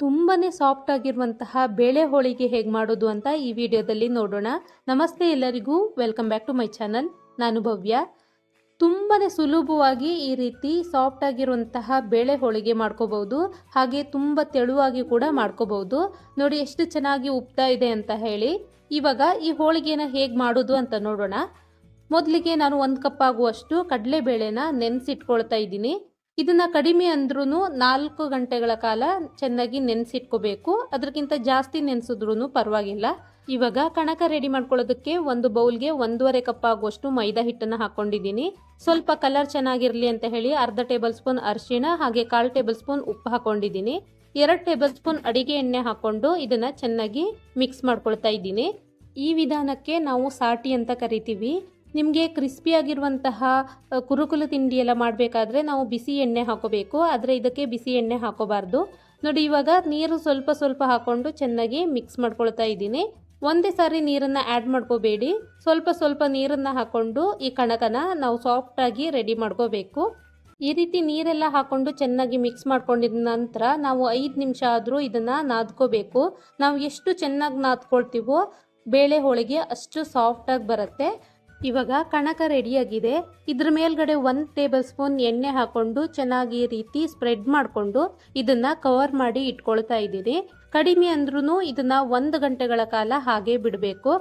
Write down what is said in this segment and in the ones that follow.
ತುಂಬಾ ಸಾಫ್ಟ್ ಆಗಿರುವಂತಹ ಬೇಳೆ ಹೋಳಿಗೆ ಹೇಗೆ ಮಾಡೋದು ಅಂತ ಈ ವಿಡಿಯೋದಲ್ಲಿ ನೋಡೋಣ. ನಮಸ್ತೆ ಎಲ್ಲರಿಗೂ. Welcome back to my channel ನಾನು ಭವ್ಯ. ತುಂಬಾ ಸುಲಭವಾಗಿ ಈ ರೀತಿ ಸಾಫ್ಟ್ ಆಗಿರುವಂತಹ ಬೇಳೆ ಹೋಳಿಗೆ ಮಾಡ್ಕೋಬಹುದು. ಹಾಗೆ ತುಂಬ ತೆಳುವಾಗಿ ಕೂಡ ಮಾಡ್ಕೋಬಹುದು. ನೋಡಿ ಎಷ್ಟು ಚೆನ್ನಾಗಿ ಉಪ್ತಾ ಇದೆ ಅಂತ ಹೇಳಿ. ಇವಾಗ ಈ ಹೋಳಿಗೆನ ಹೇಗೆ ಮಾಡೋದು ಅಂತ ನೋಡೋಣ. ಮೊದಲಿಗೆ ನಾನು ಒಂದು ಕಪ್ ಆಗುವಷ್ಟು ಕಡಲೆಬೇಳೆನ ನೆನೆಸಿಟ್ಕೊಳ್ತಾ ಇದ್ದೀನಿ. ಇದನ್ನ ಕಡಿಮೆ ಅಂದ್ರೂ ನಾಲ್ಕು ಗಂಟೆಗಳ ಕಾಲ ಚೆನ್ನಾಗಿ ನೆನೆಸಿಟ್ಕೋಬೇಕು. ಅದಕ್ಕಿಂತ ಜಾಸ್ತಿ ನೆನೆಸಿದ್ರೂ ಪರವಾಗಿಲ್ಲ. ಇವಾಗ ಕಣಕ ರೆಡಿ ಮಾಡ್ಕೊಳ್ಳೋದಕ್ಕೆ ಒಂದು ಬೌಲ್ಗೆ ಒಂದೂವರೆ ಕಪ್ ಆಗುವಷ್ಟು ಮೈದಾ ಹಿಟ್ಟನ್ನು ಹಾಕೊಂಡಿದ್ದೀನಿ ಸ್ವಲ್ಪ ಕಲರ್ ಚೆನ್ನಾಗಿರಲಿ ಅಂತ ಹೇಳಿ ಅರ್ಧ ಟೇಬಲ್ ಸ್ಪೂನ್ ಅರಿಶಿಣ ಹಾಗೆ ಕಾಲು ಟೇಬಲ್ ಸ್ಪೂನ್ ಉಪ್ಪು ಹಾಕೊಂಡಿದ್ದೀನಿ ಎರಡು ಟೇಬಲ್ ಸ್ಪೂನ್ ಅಡಿಗೆ ಎಣ್ಣೆ ಹಾಕೊಂಡು ಇದನ್ನು ಚೆನ್ನಾಗಿ ಮಿಕ್ಸ್ ಮಾಡ್ಕೊಳ್ತಾ ಇದ್ದೀನಿ. ಈ ವಿಧಾನಕ್ಕೆ ನಾವು ಸಾಟಿ ಅಂತ ಕರಿತೀವಿ. ನಿಮಗೆ ಕ್ರಿಸ್ಪಿಯಾಗಿರುವಂತಹ ಕುರುಕುಲು ತಿಂಡಿ ಎಲ್ಲ ಮಾಡಬೇಕಾದ್ರೆ ನಾವು ಬಿಸಿ ಎಣ್ಣೆ ಹಾಕೋಬೇಕು. ಆದರೆ ಇದಕ್ಕೆ ಬಿಸಿ ಎಣ್ಣೆ ಹಾಕೋಬಾರ್ದು. ನೋಡಿ, ಇವಾಗ ನೀರು ಸ್ವಲ್ಪ ಸ್ವಲ್ಪ ಹಾಕ್ಕೊಂಡು ಚೆನ್ನಾಗಿ ಮಿಕ್ಸ್ ಮಾಡ್ಕೊಳ್ತಾ ಇದ್ದೀನಿ. ಒಂದೇ ಸಾರಿ ನೀರನ್ನು ಆ್ಯಡ್ ಮಾಡ್ಕೋಬೇಡಿ. ಸ್ವಲ್ಪ ಸ್ವಲ್ಪ ನೀರನ್ನು ಹಾಕ್ಕೊಂಡು ಈ ಕಣಕನ ನಾವು ಸಾಫ್ಟಾಗಿ ರೆಡಿ ಮಾಡ್ಕೋಬೇಕು. ಈ ರೀತಿ ನೀರೆಲ್ಲ ಹಾಕ್ಕೊಂಡು ಚೆನ್ನಾಗಿ ಮಿಕ್ಸ್ ಮಾಡ್ಕೊಂಡಿದ ನಂತರ ನಾವು ಐದು ನಿಮಿಷ ಆದರೂ ಇದನ್ನು ನಾದ್ಕೋಬೇಕು. ನಾವು ಎಷ್ಟು ಚೆನ್ನಾಗಿ ನಾದ್ಕೊಳ್ತೀವೋ, ಬೇಳೆ ಹೋಳಿಗೆ ಅಷ್ಟು ಸಾಫ್ಟಾಗಿ ಬರುತ್ತೆ. ಇವಾಗ ಕಣಕ ರೆಡಿಯಾಗಿದೆ. ಇದ್ರ ಮೇಲ್ಗಡೆ ಒಂದು ಟೇಬಲ್ ಸ್ಪೂನ್ ಎಣ್ಣೆ ಹಾಕೊಂಡು ಚೆನ್ನಾಗಿ ರೀತಿ ಸ್ಪ್ರೆಡ್ ಮಾಡಿಕೊಂಡು ಇದನ್ನ ಕವರ್ ಮಾಡಿ ಇಟ್ಕೊಳ್ತಾ ಇದ್ದೀನಿ ಕಡಿಮೆ ಅಂದ್ರೂ ಇದನ್ನ ಒಂದು ಗಂಟೆಗಳ ಕಾಲ ಹಾಗೆ ಬಿಡಬೇಕು.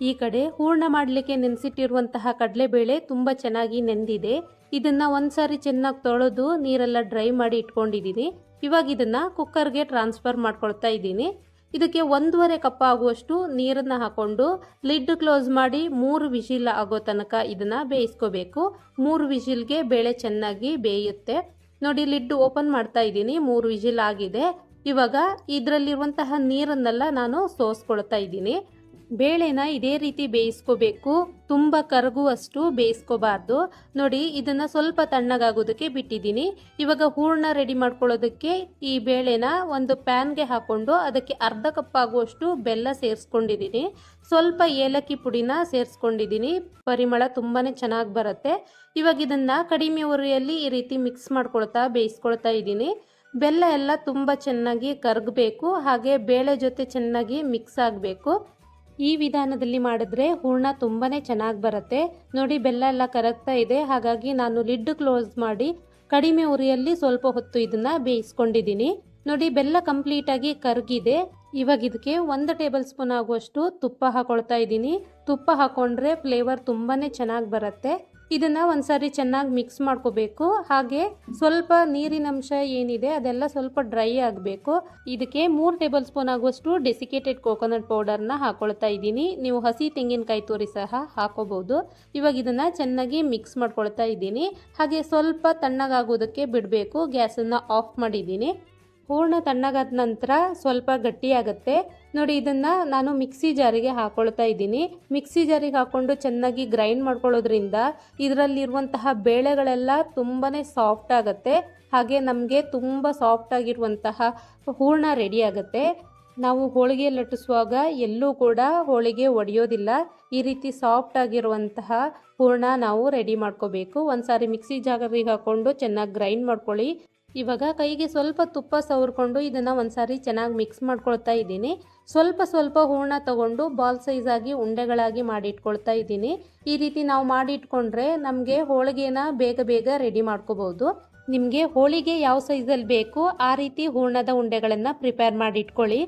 ಈ ಕಡೆ ಹೂರ್ಣ ಮಾಡಲಿಕ್ಕೆ ನೆನೆಸಿಟ್ಟಿರುವಂತಹ ಕಡಲೆಬೇಳೆ ತುಂಬ ಚೆನ್ನಾಗಿ ನೆಂದಿದೆ. ಇದನ್ನ ಒಂದ್ಸಾರಿ ಚೆನ್ನಾಗಿ ತೊಳೆದು ನೀರೆಲ್ಲ ಡ್ರೈ ಮಾಡಿ ಇಟ್ಕೊಂಡಿದ್ದೀನಿ ಇವಾಗ ಇದನ್ನ ಕುಕ್ಕರ್ಗೆ ಟ್ರಾನ್ಸ್ಫರ್ ಮಾಡ್ಕೊಳ್ತಾ ಇದ್ದೀನಿ. ಇದಕ್ಕೆ ಒಂದೂವರೆ ಕಪ್ ಆಗುವಷ್ಟು ನೀರನ್ನು ಹಾಕೊಂಡು ಲಿಡ್ ಕ್ಲೋಸ್ ಮಾಡಿ ಮೂರು ವಿಶಿಲ್ ಆಗೋ ತನಕ ಇದನ್ನು ಬೇಯಿಸ್ಕೋಬೇಕು. ಮೂರು ವಿಶಿಲ್ಗೆ ಬೇಳೆ ಚೆನ್ನಾಗಿ ಬೇಯುತ್ತೆ. ನೋಡಿ, ಲಿಡ್ ಓಪನ್ ಮಾಡ್ತಾ ಇದ್ದೀನಿ. ಮೂರು ವಿಶಿಲ್ ಆಗಿದೆ. ಇವಾಗ ಇದರಲ್ಲಿರುವಂತಹ ನೀರನ್ನೆಲ್ಲ ನಾನು ಸೋಸ್ಕೊಳ್ತಾ ಇದ್ದೀನಿ. ಬೇಳೆನ ಇದೇ ರೀತಿ ಬೇಯಿಸ್ಕೋಬೇಕು. ತುಂಬ ಕರಗುವಷ್ಟು ಬೇಯಿಸ್ಕೋಬಾರ್ದು. ನೋಡಿ, ಇದನ್ನು ಸ್ವಲ್ಪ ತಣ್ಣಗಾಗೋದಕ್ಕೆ ಬಿಟ್ಟಿದ್ದೀನಿ. ಇವಾಗ ಹೂರ್ಣ ರೆಡಿ ಮಾಡ್ಕೊಳ್ಳೋದಕ್ಕೆ ಈ ಬೇಳೆನ ಒಂದು ಪ್ಯಾನ್ಗೆ ಹಾಕ್ಕೊಂಡು ಅದಕ್ಕೆ ಅರ್ಧ ಕಪ್ ಆಗುವಷ್ಟು ಬೆಲ್ಲ ಸೇರಿಸ್ಕೊಂಡಿದ್ದೀನಿ. ಸ್ವಲ್ಪ ಏಲಕ್ಕಿ ಪುಡಿನ ಸೇರಿಸ್ಕೊಂಡಿದ್ದೀನಿ. ಪರಿಮಳ ತುಂಬಾ ಚೆನ್ನಾಗಿ ಬರುತ್ತೆ. ಇವಾಗ ಇದನ್ನು ಕಡಿಮೆ ಉರಿಯಲ್ಲಿ ಈ ರೀತಿ ಮಿಕ್ಸ್ ಮಾಡ್ಕೊಳ್ತಾ ಬೇಯಿಸ್ಕೊಳ್ತಾ ಇದ್ದೀನಿ. ಬೆಲ್ಲ ಎಲ್ಲ ತುಂಬ ಚೆನ್ನಾಗಿ ಕರಗಬೇಕು. ಹಾಗೆ ಬೇಳೆ ಜೊತೆ ಚೆನ್ನಾಗಿ ಮಿಕ್ಸ್ ಆಗಬೇಕು. ಈ ವಿಧಾನದಲ್ಲಿ ಮಾಡಿದ್ರೆ ಹೂರ್ಣ ತುಂಬಾ ಚೆನ್ನಾಗಿ ಬರುತ್ತೆ. ನೋಡಿ, ಬೆಲ್ಲ ಎಲ್ಲ ಕರಗ್ತಾ ಇದೆ. ಹಾಗಾಗಿ ನಾನು ಲಿಡ್ ಕ್ಲೋಸ್ ಮಾಡಿ ಕಡಿಮೆ ಉರಿಯಲ್ಲಿ ಸ್ವಲ್ಪ ಹೊತ್ತು ಇದನ್ನ ಬೇಯಿಸ್ಕೊಂಡಿದ್ದೀನಿ. ನೋಡಿ, ಬೆಲ್ಲ ಕಂಪ್ಲೀಟಾಗಿ ಕರಗಿದೆ. ಇವಾಗ ಇದಕ್ಕೆ ಒಂದು ಟೇಬಲ್ ಸ್ಪೂನ್ ಆಗುವಷ್ಟು ತುಪ್ಪ ಹಾಕೊಳ್ತಾ ಇದ್ದೀನಿ. ತುಪ್ಪ ಹಾಕೊಂಡ್ರೆ ಫ್ಲೇವರ್ ತುಂಬಾ ಚೆನ್ನಾಗಿ ಬರುತ್ತೆ. ಇದನ್ನ ಒಂದ್ಸಾರಿ ಚೆನ್ನಾಗಿ ಮಿಕ್ಸ್ ಮಾಡ್ಕೋಬೇಕು. ಹಾಗೆ ಸ್ವಲ್ಪ ನೀರಿನ ಅಂಶ ಏನಿದೆ ಅದೆಲ್ಲ ಸ್ವಲ್ಪ ಡ್ರೈ ಆಗಬೇಕು. ಇದಕ್ಕೆ ಮೂರು ಟೇಬಲ್ ಸ್ಪೂನ್ ಆಗುವಷ್ಟು ಡೆಸಿಕೇಟೆಡ್ ಕೋಕೋನಟ್ ಪೌಡರ್ನ ಹಾಕೊಳ್ತಾ ಇದ್ದೀನಿ. ನೀವು ಹಸಿ ತೆಂಗಿನಕಾಯಿ ತುರಿ ಸಹ ಹಾಕೋಬಹುದು. ಇವಾಗ ಇದನ್ನ ಚೆನ್ನಾಗಿ ಮಿಕ್ಸ್ ಮಾಡ್ಕೊಳ್ತಾ ಇದ್ದೀನಿ. ಹಾಗೆ ಸ್ವಲ್ಪ ತಣ್ಣಗಾಗೋದಕ್ಕೆ ಬಿಡಬೇಕು. ಗ್ಯಾಸನ್ನು ಆಫ್ ಮಾಡಿದ್ದೀನಿ. ಹೂರ್ಣ ತಣ್ಣಗಾದ ನಂತರ ಸ್ವಲ್ಪ ಗಟ್ಟಿಯಾಗುತ್ತೆ. ನೋಡಿ, ಇದನ್ನು ನಾನು ಮಿಕ್ಸಿ ಜಾರಿಗೆ ಹಾಕೊಳ್ತಾ ಇದ್ದೀನಿ. ಮಿಕ್ಸಿ ಜಾರಿಗೆ ಹಾಕ್ಕೊಂಡು ಚೆನ್ನಾಗಿ ಗ್ರೈಂಡ್ ಮಾಡ್ಕೊಳ್ಳೋದ್ರಿಂದ ಇದರಲ್ಲಿರುವಂತಹ ಬೇಳೆಗಳೆಲ್ಲ ತುಂಬಾ ಸಾಫ್ಟ್ ಆಗುತ್ತೆ. ಹಾಗೆ ನಮಗೆ ತುಂಬ ಸಾಫ್ಟ್ ಆಗಿರುವಂತಹ ಹೂರ್ಣ ರೆಡಿ ಆಗುತ್ತೆ. ನಾವು ಹೋಳಿಗೆ ಲಟ್ಟಿಸುವಾಗ ಎಲ್ಲೂ ಕೂಡ ಹೋಳಿಗೆ ಒಡೆಯೋದಿಲ್ಲ. ಈ ರೀತಿ ಸಾಫ್ಟ್ ಆಗಿರುವಂತಹ ಹೂರ್ಣ ನಾವು ರೆಡಿ ಮಾಡ್ಕೋಬೇಕು. ಒಂದ್ಸಾರಿ ಮಿಕ್ಸಿ ಜಾಗರಿಗೆ ಹಾಕ್ಕೊಂಡು ಚೆನ್ನಾಗಿ ಗ್ರೈಂಡ್ ಮಾಡ್ಕೊಳ್ಳಿ. ಇವಾಗ ಕೈಗೆ ಸ್ವಲ್ಪ ತುಪ್ಪ ಸವರ್ಕೊಂಡು ಇದನ್ನು ಒಂದ್ಸಾರಿ ಚೆನ್ನಾಗಿ ಮಿಕ್ಸ್ ಮಾಡ್ಕೊಳ್ತಾ ಇದ್ದೀನಿ. ಸ್ವಲ್ಪ ಸ್ವಲ್ಪ ಹೂರ್ಣ ತಗೊಂಡು ಬಾಲ್ ಸೈಜಾಗಿ ಉಂಡೆಗಳಾಗಿ ಮಾಡಿ ಇಟ್ಕೊಳ್ತಾ ಇದ್ದೀನಿ. ಈ ರೀತಿ ನಾವು ಮಾಡಿ ಇಟ್ಕೊಂಡ್ರೆ ನಮಗೆ ಹೋಳಿಗೆನ ಬೇಗ ಬೇಗ ರೆಡಿ ಮಾಡ್ಕೋಬೋದು. ನಿಮಗೆ ಹೋಳಿಗೆ ಯಾವ ಸೈಜಲ್ಲಿ ಬೇಕು ಆ ರೀತಿ ಹೂರ್ಣದ ಉಂಡೆಗಳನ್ನು ಪ್ರಿಪೇರ್ ಮಾಡಿ ಇಟ್ಕೊಳ್ಳಿ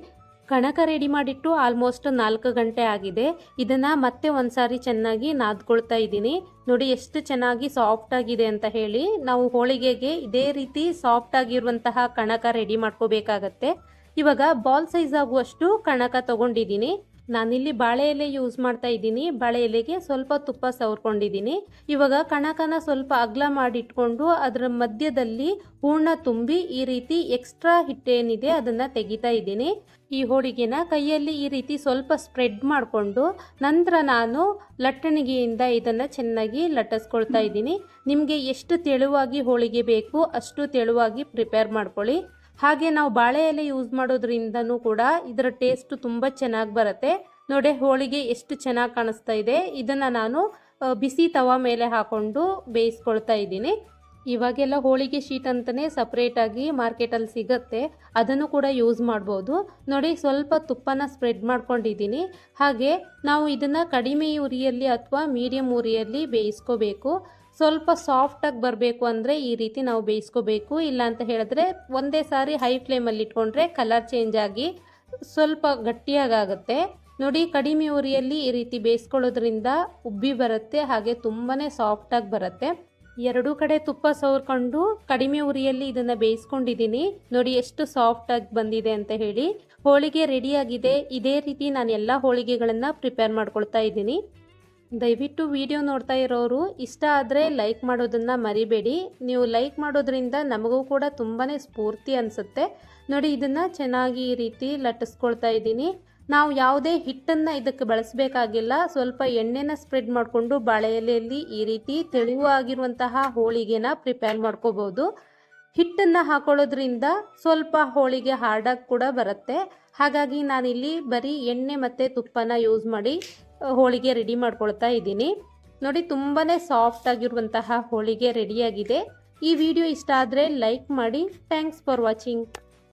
ಕಣಕ ರೆಡಿ ಮಾಡಿಟ್ಟು ಆಲ್ಮೋಸ್ಟ್ ನಾಲ್ಕು ಗಂಟೆ ಆಗಿದೆ. ಇದನ್ನು ಮತ್ತೆ ಒಂದ್ಸಾರಿ ಚೆನ್ನಾಗಿ ನಾದ್ಕೊಳ್ತಾ ಇದ್ದೀನಿ. ನೋಡಿ ಎಷ್ಟು ಚೆನ್ನಾಗಿ ಸಾಫ್ಟ್ ಆಗಿದೆ ಅಂತ ಹೇಳಿ. ನಾವು ಹೋಳಿಗೆಗೆ ಇದೇ ರೀತಿ ಸಾಫ್ಟ್ ಆಗಿರುವಂತಹ ಕಣಕ ರೆಡಿ ಮಾಡ್ಕೋಬೇಕಾಗತ್ತೆ. ಇವಾಗ ಬಾಲ್ ಸೈಜ್ ಆಗುವಷ್ಟು ಕಣಕ ತಗೊಂಡಿದ್ದೀನಿ. ನಾನಿಲ್ಲಿ ಬಾಳೆ ಎಲೆ ಯೂಸ್ ಮಾಡ್ತಾ ಇದ್ದೀನಿ. ಬಾಳೆ ಎಲೆಗೆ ಸ್ವಲ್ಪ ತುಪ್ಪ ಸವರ್ಕೊಂಡಿದ್ದೀನಿ. ಇವಾಗ ಕಣಕನ ಸ್ವಲ್ಪ ಅಗ್ಲ ಮಾಡಿ ಇಟ್ಕೊಂಡು ಅದರ ಮಧ್ಯದಲ್ಲಿ ಹೂರ್ಣ ತುಂಬಿ ಈ ರೀತಿ ಎಕ್ಸ್ಟ್ರಾ ಹಿಟ್ಟೇನಿದೆ ಅದನ್ನು ತೆಗಿತಾ ಇದ್ದೀನಿ. ಈ ಹೋಳಿಗೆನ ಕೈಯಲ್ಲಿ ಈ ರೀತಿ ಸ್ವಲ್ಪ ಸ್ಪ್ರೆಡ್ ಮಾಡಿಕೊಂಡು ನಂತರ ನಾನು ಲಟ್ಟಣಿಗೆಯಿಂದ ಇದನ್ನು ಚೆನ್ನಾಗಿ ಲಟ್ಟಿಸ್ಕೊಳ್ತಾ ಇದ್ದೀನಿ. ನಿಮಗೆ ಎಷ್ಟು ತೆಳುವಾಗಿ ಹೋಳಿಗೆ ಬೇಕು ಅಷ್ಟು ತೆಳುವಾಗಿ ಪ್ರಿಪೇರ್ ಮಾಡ್ಕೊಳ್ಳಿ. ಹಾಗೆ ನಾವು ಬಾಳೆ ಎಲೆ ಯೂಸ್ ಮಾಡೋದ್ರಿಂದನೂ ಕೂಡ ಇದರ ಟೇಸ್ಟ್ ತುಂಬ ಚೆನ್ನಾಗಿ ಬರುತ್ತೆ. ನೋಡಿ, ಹೋಳಿಗೆ ಎಷ್ಟು ಚೆನ್ನಾಗಿ ಕಾಣಿಸ್ತಾ ಇದೆ. ಇದನ್ನು ನಾನು ಬಿಸಿ ತವ ಮೇಲೆ ಹಾಕೊಂಡು ಬೇಯಿಸ್ಕೊಳ್ತಾ ಇದ್ದೀನಿ. ಇವಾಗೆಲ್ಲ ಹೋಳಿಗೆ ಶೀಟ್ ಅಂತಲೇ ಸಪ್ರೇಟಾಗಿ ಮಾರ್ಕೆಟಲ್ಲಿ ಸಿಗುತ್ತೆ. ಅದನ್ನು ಕೂಡ ಯೂಸ್ ಮಾಡ್ಬೋದು. ನೋಡಿ, ಸ್ವಲ್ಪ ತುಪ್ಪನ ಸ್ಪ್ರೆಡ್ ಮಾಡ್ಕೊಂಡಿದ್ದೀನಿ. ಹಾಗೆ ನಾವು ಇದನ್ನು ಕಡಿಮೆ ಉರಿಯಲ್ಲಿ ಅಥವಾ ಮೀಡಿಯಮ್ ಉರಿಯಲ್ಲಿ ಬೇಯಿಸ್ಕೋಬೇಕು. ಸ್ವಲ್ಪ ಸಾಫ್ಟಾಗಿ ಬರಬೇಕು ಅಂದರೆ ಈ ರೀತಿ ನಾವು ಬೇಯಿಸ್ಕೋಬೇಕು. ಇಲ್ಲ ಅಂತ ಹೇಳಿದ್ರೆ ಒಂದೇ ಸಾರಿ ಹೈ ಫ್ಲೇಮಲ್ಲಿ ಇಟ್ಕೊಂಡ್ರೆ ಕಲರ್ ಚೇಂಜ್ ಆಗಿ ಸ್ವಲ್ಪ ಗಟ್ಟಿಯಾಗುತ್ತೆ ನೋಡಿ, ಕಡಿಮೆ ಉರಿಯಲ್ಲಿ ಈ ರೀತಿ ಬೇಯಿಸ್ಕೊಳ್ಳೋದ್ರಿಂದ ಉಬ್ಬಿ ಬರುತ್ತೆ, ಹಾಗೆ ತುಂಬಾ ಸಾಫ್ಟಾಗಿ ಬರುತ್ತೆ. ಎರಡೂ ಕಡೆ ತುಪ್ಪ ಸವರ್ಕೊಂಡು ಕಡಿಮೆ ಉರಿಯಲ್ಲಿ ಇದನ್ನು ಬೇಯಿಸ್ಕೊಂಡಿದ್ದೀನಿ. ನೋಡಿ, ಎಷ್ಟು ಸಾಫ್ಟಾಗಿ ಬಂದಿದೆ ಅಂತ ಹೇಳಿ. ಹೋಳಿಗೆ ರೆಡಿಯಾಗಿದೆ ಇದೇ ರೀತಿ ನಾನು ಎಲ್ಲ ಹೋಳಿಗೆಗಳನ್ನು ಪ್ರಿಪೇರ್ ಮಾಡ್ಕೊಳ್ತಾ ಇದ್ದೀನಿ. ದಯವಿಟ್ಟು ವಿಡಿಯೋ ನೋಡ್ತಾ ಇರೋರು, ಇಷ್ಟ ಆದರೆ ಲೈಕ್ ಮಾಡೋದನ್ನು ಮರಿಬೇಡಿ. ನೀವು ಲೈಕ್ ಮಾಡೋದ್ರಿಂದ ನಮಗೂ ಕೂಡ ತುಂಬಾ ಸ್ಫೂರ್ತಿ ಅನಿಸುತ್ತೆ. ನೋಡಿ, ಇದನ್ನು ಚೆನ್ನಾಗಿ ಈ ರೀತಿ ಲಟ್ಟಿಸ್ಕೊಳ್ತಾ ಇದ್ದೀನಿ. ನಾವು ಯಾವುದೇ ಹಿಟ್ಟನ್ನು ಇದಕ್ಕೆ ಬಳಸಬೇಕಾಗಿಲ್ಲ. ಸ್ವಲ್ಪ ಎಣ್ಣೆನ ಸ್ಪ್ರೆಡ್ ಮಾಡಿಕೊಂಡು ಬಾಳೆ ಎಲೆಯಲ್ಲಿ ಈ ರೀತಿ ತೆಳುವಾಗಿರುವಂತಹ ಹೋಳಿಗೆನ ಪ್ರಿಪೇರ್ ಮಾಡ್ಕೋಬೋದು. ಹಿಟ್ಟನ್ನು ಹಾಕೊಳ್ಳೋದ್ರಿಂದ ಸ್ವಲ್ಪ ಹೋಳಿಗೆ ಹಾರ್ಡಾಗಿ ಕೂಡ ಬರುತ್ತೆ. ಹಾಗಾಗಿ ನಾನಿಲ್ಲಿ ಬರೀ ಎಣ್ಣೆ ಮತ್ತು ತುಪ್ಪನ ಯೂಸ್ ಮಾಡಿ ಹೋಳಿಗೆ ರೆಡಿ ಮಾಡ್ಕೊಳ್ತಾ ಇದ್ದೀನಿ. ನೋಡಿ ತುಂಬಾ ಸಾಫ್ಟ್ ಆಗಿರುವಂತಹ ಹೋಳಿಗೆ ರೆಡಿಯಾಗಿದೆ ಈ ವಿಡಿಯೋ ಇಷ್ಟ ಆದರೆ ಲೈಕ್ ಮಾಡಿ. Thanks for watching